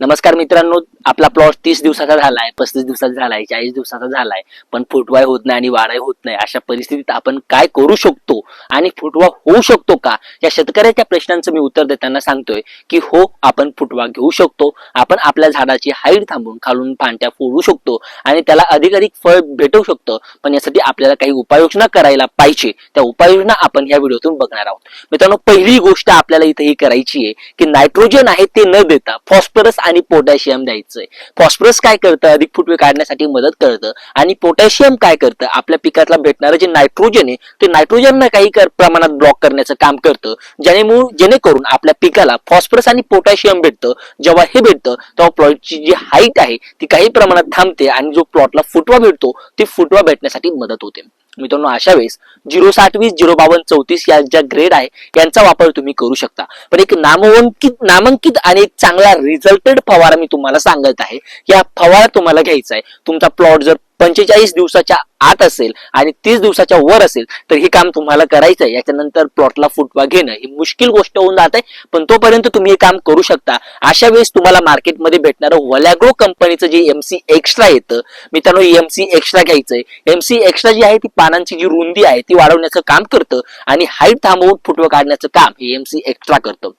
नमस्कार मित्रांनो आपला प्लॉट तीस दिवसाचा झालाय पस्तीस दिवसाचा झालाय चाळीस दिवसाचा झालाय पण फुटवाय होत नाही आणि वाढाय होत नाही. अशा परिस्थितीत आपण काय करू शकतो आणि फुटवा होऊ शकतो का? या शेतकऱ्याच्या प्रश्नांचं मी उत्तर देताना सांगतोय की हो आपण फुटवा घेऊ शकतो. आपण आपल्या झाडाची हाईट थांबून खालून पांट्या फोडू शकतो आणि त्याला अधिक अधिक फळ भेटू शकतं. पण यासाठी आपल्याला काही उपाययोजना करायला पाहिजे. त्या उपाययोजना आपण या व्हिडिओतून बघणार आहोत. मित्रांनो पहिली गोष्ट आपल्याला इथे ही करायची आहे की नायट्रोजन आहे ते न देता फॉस्फरस आणि पोटॅशियम द्यायचंय. फॉस्फरस काय करतं? अधिक फुटवे काढण्यासाठी मदत करतं. आणि पोटॅशियम काय करतं? आपल्या पिकातला भेटणारं जे नायट्रोजन आहे ते नायट्रोजन काही कर- प्रमाणात ब्लॉक करण्याचं काम करतं. ज्याने जेणेकरून आपल्या पिकाला फॉस्फरस आणि पोटॅशियम भेटतं. जेव्हा हे भेटतं तेव्हा प्लॉटची जी हाईट आहे ती काही प्रमाणात थांबते आणि जो प्लॉटला फुटवा भेटतो ती फुटवा भेटण्यासाठी मदत होते. मित्रांनो अशा वेळेस झिरो साठ वीस झिरो बावन्न चौतीस या ज्या ग्रेड आहे यांचा वापर तुम्ही करू शकता. पण एक नामांकित नामांकित आणि एक चांगला रिझल्टेड फवारा मी तुम्हाला सांगत आहे. या फवारा तुम्हाला घ्यायचा आहे. तुमचा प्लॉट जर पंचेचाळीस दिवसाच्या आत असेल आणि तीस दिवसाच्या वर असेल तर हे काम तुम्हाला करायचं आहे याच्यानंतर प्लॉटला फुटवा घेणं ही मुश्किल गोष्ट होऊन जात. आहे पण तोपर्यंत तुम्ही हे काम करू शकता. अशा वेळेस तुम्हाला मार्केटमध्ये भेटणारं वलॅग्रो कंपनीचं जे एमसी एक्स्ट्रा येतं मित्रांनो एमसी एक्स्ट्रा घ्यायचंय. एमसी एक्स्ट्रा जी आहे ती पानांची जी रुंदी आहे ती वाढवण्याचं काम करतं आणि हाईट थांबवून फुटवा काढण्याचं काम हे एमसी एक्स्ट्रा करतं.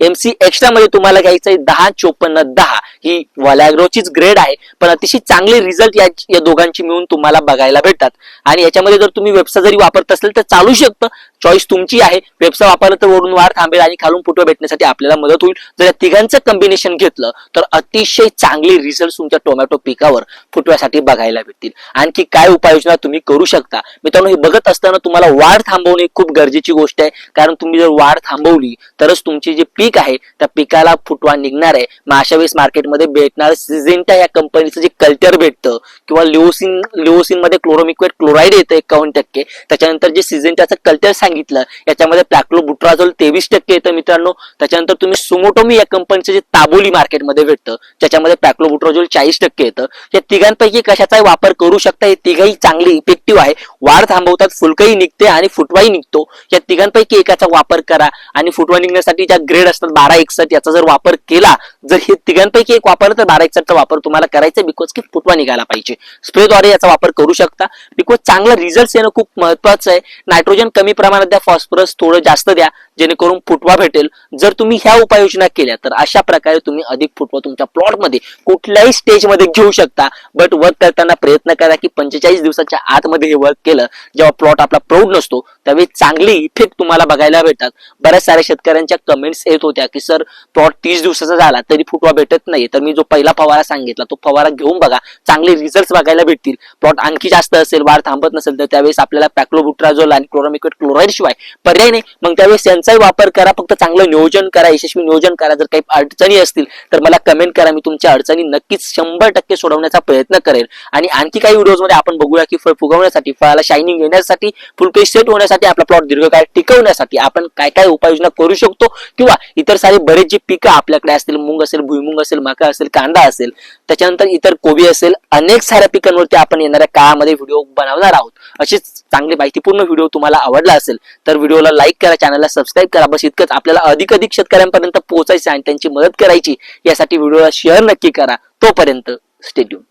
एमसी एक्स्ट्रा मध्ये तुम्हाला घ्यायचंय दहा चोपन्न दहा. ही वलॅग्रोचीच ग्रेड आहे. पण अतिशय चांगले रिझल्ट या या दोघांची मिळून तुम्हाला बघायला भेटतात. आणि याच्यामध्ये जर तुम्ही वेबसाईट जरी वापरत असेल तर चालू शकतं. चॉईस तुमची आहे. वेबसा वापरलं तर वरून वाढ थांबेल आणि खालून फुटवा भेटण्यासाठी आपल्याला मदत होईल. जर या तिघांचं कॉम्बिनेशन घेतलं तर अतिशय चांगले रिझल्ट तुमच्या टोमॅटो पिकावर फुटव्यासाठी बघायला भेटतील. आणखी काय उपाययोजना तुम्ही करू शकता? मित्रांनो हे बघत असताना तुम्हाला वाढ थांबवणे खूप गरजेची गोष्ट आहे. कारण तुम्ही जर वाढ थांबवली तरच तुमची जे पीक आहे त्या पिकाला फुटवा निघणार आहे. मग अशा वेळेस मार्केटमध्ये भेटणार सिजेंटा या कंपनीचं जे कल्चर भेटतं किंवा लिओसिन लिओसिनमध्ये क्लोरोमिक्वेट क्लोराईड येतं एकावन्न टक्के. त्याच्यानंतर जे सिजेंटाचं कल्चर सांगितलं. याच्यामध्ये प्लॅक्लोबुट्राझोल तेवीस टक्के येतं मित्रांनो. त्याच्यानंतर तुम्ही सुमोटोमी या कंपनीचं जे ताबोली मार्केटमध्ये भेटतं त्याच्यामध्ये प्लॅक्लोबुट्राझोल चाळीस टक्के येतं. या तिघांपैकी कशाचाही वापर करू शकता हे तिघही चांगली इफेक्टिव्ह आहे. वाढ थांबवतात फुलकही निघते आणि फुटवाही निघतो. या तिघांपैकी एकाचा वापर करा आणि फुटवा निघण्यासाठी ज्या ग्रेड असतात बारा एकसठ याचा जर वापर केला जर हे तिघांपैकी एक वापरलं तर बारा एकसठचा वापर तुम्हाला करायचा बिकॉज की फुटवा निघाला पाहिजे. स्प्रेद्वारे याचा वापर करू शकता. बिकॉज चांगला रिझल्ट येणं खूप महत्वाचं आहे. नायट्रोजन कमी प्रमाणात द्या फॉस्फरस थोडं जास्त द्या. जेणेकरून फुटवा भेटेल. जर तुम्ही ह्या उपाययोजना केल्या तर अशा प्रकारे तुम्ही अधिक फुटवा तुमच्या प्लॉटमध्ये कुठल्याही स्टेजमध्ये घेऊ शकता. बट वर्क करताना प्रयत्न करा की पंचेचाळीस दिवसाच्या आतमध्ये हे वर्क केलं जेव्हा प्लॉट आपला प्रौढ नसतो त्यावेळी चांगली इफेक्ट तुम्हाला बघायला भेटतात. बऱ्याच साऱ्या शेतकऱ्यांच्या कमेंट्स येत होत्या की सर प्लॉट तीस दिवसाचा झाला तरी फुटवा भेटत नाही तर मी जो पहिला फवारा सांगितला तो फवारा घेऊन बघा. चांगले रिझल्ट बघायला भेटतील. प्लॉट आणखी जास्त असेल वाढ थांबत नसेल तर त्यावेळेस आपल्याला पॅक्लोबुट्राझोल आणि क्लोरामिकेट क्लोराईड शिवाय पर्याय नाही. मग त्यावेळेस यांचाही वापर करा फक्त चांगलं नियोजन करा यशस्वी नियोजन करा. जर काही अडचणी असतील तर मला कमेंट करा. मी तुमच्या अडचणी नक्कीच शंभर टक्के सोडवण्याचा प्रयत्न करेल आणि आणखी काही व्हिडिओजमध्ये आपण बघूया की फळ फुगवण्यासाठी फळाला शायनिंग येण्यासाठी फुलपे सेट होण्यासाठी आपला प्लॉट दीर्घकाळ टिकवण्यासाठी आपण काय काय उपाययोजना करू शकतो? किंवा इतर सारे बरेच जे पिकं आपल्याकडे असतील मूग असेल भुईमुंग असेल मका असेल कांदा असेल त्याच्यानंतर इतर कोबी असेल अनेक साऱ्या पिकांवरती आपण येणाऱ्या काळामध्ये व्हिडिओ बनवणार आहोत. अशीच चांगली माहितीपूर्ण व्हिडिओ तुम्हाला आवडला असेल तर व्हिडिओला लाईक करा चॅनलला सबस्क्राईब करा. बस इतकंच आपल्याला अधिक अधिक शेतकऱ्यांपर्यंत पोहोचायचं आणि त्यांची मदत करायची यासाठी व्हिडिओला शेअर नक्की करा. तोपर्यंत स्टेट्यून